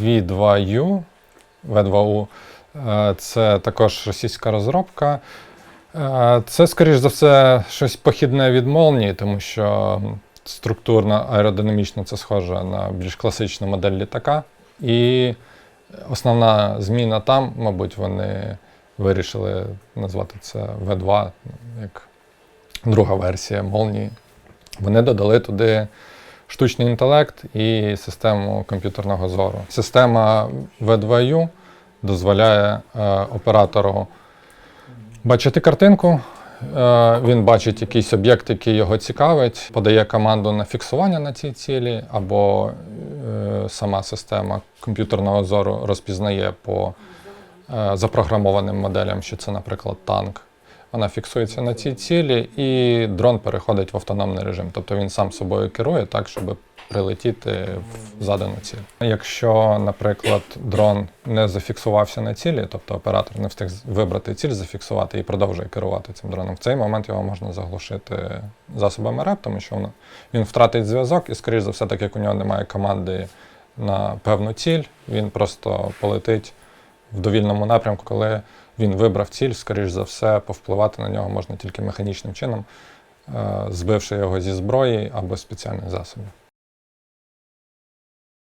V2U. V2U е, це також російська розробка. Е, Це, скоріш за все, щось похідне від молнії, тому що структурно аеродинамічно це схоже на більш класичну модель літака. І основна зміна там, мабуть, вони вирішили назвати це V2, як друга версія молнії. Вони додали туди штучний інтелект і систему комп'ютерного зору. Система V2U дозволяє е, оператору бачити картинку. е, Він бачить якийсь об'єкт, який його цікавить, подає команду на фіксування на цій цілі, або е, сама система комп'ютерного зору розпізнає по запрограмованим моделям, що це, наприклад, танк. Вона фіксується на цій цілі, і дрон переходить в автономний режим. Тобто він сам собою керує так, щоб прилетіти в задану ціль. Якщо, наприклад, дрон не зафіксувався на цілі, тобто оператор не встиг вибрати ціль, зафіксувати і продовжує керувати цим дроном, в цей момент його можна заглушити засобами РЕП, тому що він втратить зв'язок, і, скоріш за все, так як у нього немає команди на певну ціль, він просто полетить в довільному напрямку, коли він вибрав ціль, скоріш за все, повпливати на нього можна тільки механічним чином, е, збивши його зі зброї або спеціальних засобів.